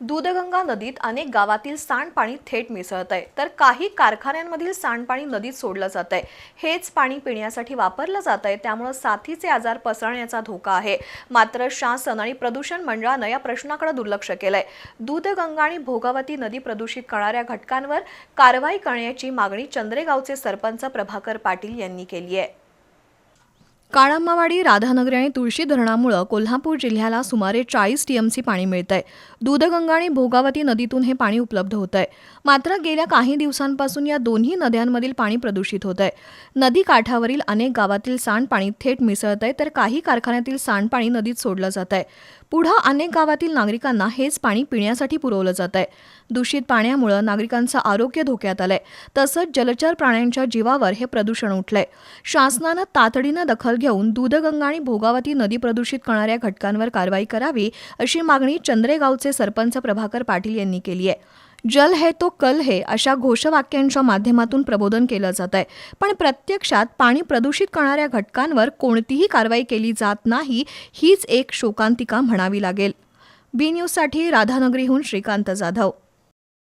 दूधगंगा नदीत अनेक गावातील सांडपाणी थेट मिसळत आहे. तर काही कारखान्यांमधील सांडपाणी नदीत सोडलं जात आहे. हेच पाणी पिण्यासाठी वापरलं जात आहे. त्यामुळे साथीचे आजार पसरण्याचा धोका आहे. मात्र शासन आणि प्रदूषण मंडळानं या प्रश्नाकडे दुर्लक्ष केलंय. दूधगंगा आणि भोगावती नदी प्रदूषित करणाऱ्या घटकांवर कारवाई करण्याची मागणी चंद्रेगावचे सरपंच प्रभाकर पाटील यांनी केली आहे. काळाम्मावाडी राधानगरी आणि तुळशी धरणामुळं कोल्हापूर जिल्ह्याला सुमारे चाळीस टीएमसी पाणी मिळतंय. दूधगंगा आणि भोगावती नदीतून हे पाणी उपलब्ध होत आहे मात्र गेल्या काही दिवसांपासून या दोन्ही नद्यांमधील पाणी प्रदूषित होत आहे नदी काठावरील अनेक गावातील सांडपाणी थेट मिसळत आहे तर काही कारखान्यातील सांडपाणी नदीत सोडलं जात आहे पुढं अनेक गावातील नागरिकांना हेच पाणी पिण्यासाठी पुरवलं जात आहे दूषित पाण्यामुळं नागरिकांचं आरोग्य धोक्यात आलंय. तसंच जलचर प्राण्यांच्या जीवावर हे प्रदूषण उठलंय. शासनानं तातडीनं दखल घेऊन दूधगंगा आणि भोगावती नदी प्रदूषित करणाऱ्या घटकांवर कारवाई करावी अशी मागणी चंद्रेगावचे सरपंच प्रभाकर पाटील यांनी केली आहे. जल है तो कल है अशा घोषवाक्यांच्या माध्यमातून प्रबोधन केलं जात आहे. पण प्रत्यक्षात पाणी प्रदूषित करणाऱ्या घटकांवर कोणतीही कारवाई केली जात नाही हीच एक शोकांतिका म्हणावी लागेल. बी न्यूजसाठी राधानगरीहून श्रीकांत जाधव.